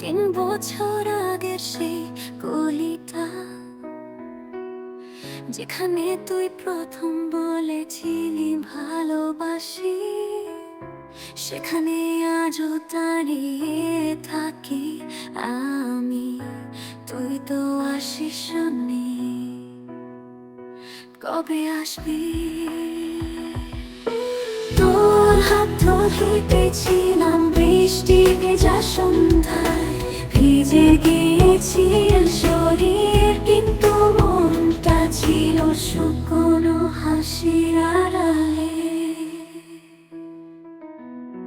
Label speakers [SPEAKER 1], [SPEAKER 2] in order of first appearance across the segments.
[SPEAKER 1] তিন বছর আগের সেই কলিতা, যেখানে তুই প্রথম বলেছিলি ভালোবাসি, সেখানে আজও দাঁড়িয়ে থাকি আমি। তুই তো আসিস কবে আসবি? তোর হাত ধরে হেঁটেছিলাম বৃষ্টি ভেজা সন্ধ্যায় গিয়েছি শরীর, কিন্তু মনটা ছিল শুকনো হাসির আড়ালে।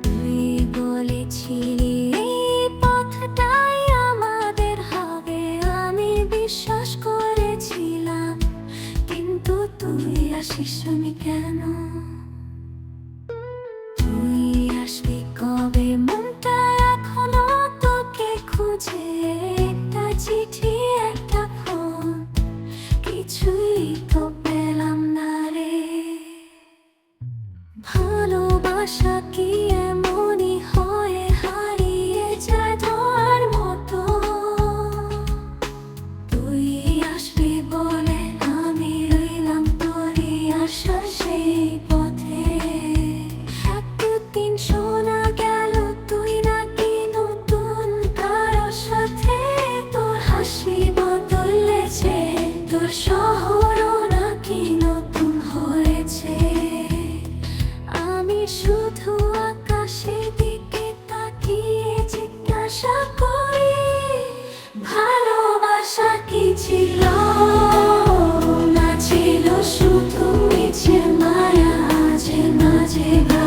[SPEAKER 1] তুই বলেছিলি পথটাই আমাদের হবে। আমি বিশ্বাস করেছিলাম, কিন্তু তুই আসিস নি কেন? ভালোবাসা কি এমনই হয়? হারিয়ে যায় মতো। তুই আসবি বলে আমি রইলাম তোরই আশা সেই Goodbye.